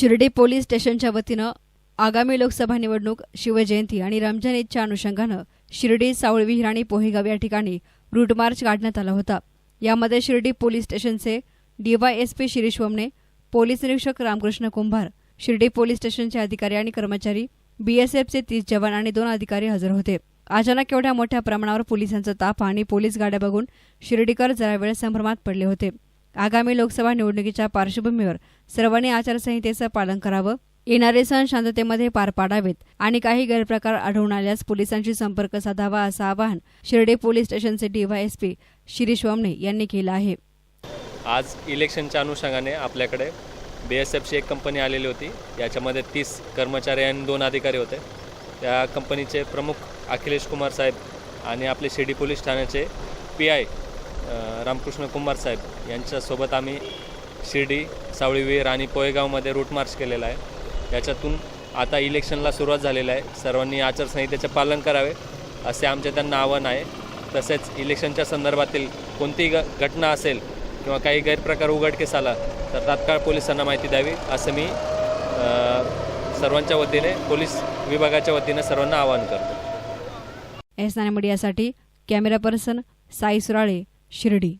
Shirdi police स्टेशनच्या वतीनं आगामी लोकसभा निवडणूक शिवजयंती आणि रमजान ईदच्या अनुषंगानं शिर्डी सावळवी हिराणी पोहेगाव या ठिकाणी रूट मार्च काढण्यात आला होता. यामध्ये शिर्डी पोलीस स्टेशनचे डीवायएसपी शिरीष वमने पोलीस निरीक्षक रामकृष्ण कुंभार शिर्डी पोलीस स्टेशनचे अधिकारी आणि कर्मचारी बीएसएफचे तीस जवान आणि दोन अधिकारी हजर होते. अचानक एवढ्या मोठ्या प्रमाणावर पोलिसांचा ताफा आणि पोलीस गाड्या बघून शिर्डीकर जरा वेळ संभ्रमात पडले होते. आगामी लोकसभा निवडणुकीच्या पार्श्वभूमीवर सर्वांनी आचारसंहितेचं पालन करावं. येणारे सण शांततेमध्ये पार पाडावेत आणि काही गैरप्रकार आढळून आल्यास पोलिसांशी संपर्क साधावा असं आवाहन शिर्डी पोलीस स्टेशनचे डीवायएसपी शिरीष वामणे यांनी केलं आहे. आज इलेक्शनच्या अनुषंगाने आपल्याकडे बी एस एफची एक कंपनी आलेली होती. याच्यामध्ये तीस कर्मचारी आणि दोन अधिकारी होते. त्या कंपनीचे प्रमुख अखिलेश कुमार साहेब आणि आपले शिर्डी पोलीस ठाण्याचे पी आय रामकृष्ण कुमार साहेब यांच्यासोबत आम्ही शिर्डी सावळीवीर आणि पोयगावमध्ये रूट मार्च केलेला आहे. याच्यातून आता इलेक्शनला सुरुवात झालेलं आहे. सर्वांनी आचारसंहितेचे पालन करावे असे आमचे त्यांना आव्हान आहे. तसेच इलेक्शनच्या संदर्भातील कोणतीही ग घटना असेल किंवा काही गैरप्रकार उघडकीस आला तर तात्काळ पोलिसांना माहिती द्यावी असं मी सर्वांच्या वतीने पोलीस विभागाच्या वतीने सर्वांना आवाहन करतो. एस मीडियासाठी कॅमेरा पर्सन साई सुराळे. शिर्डी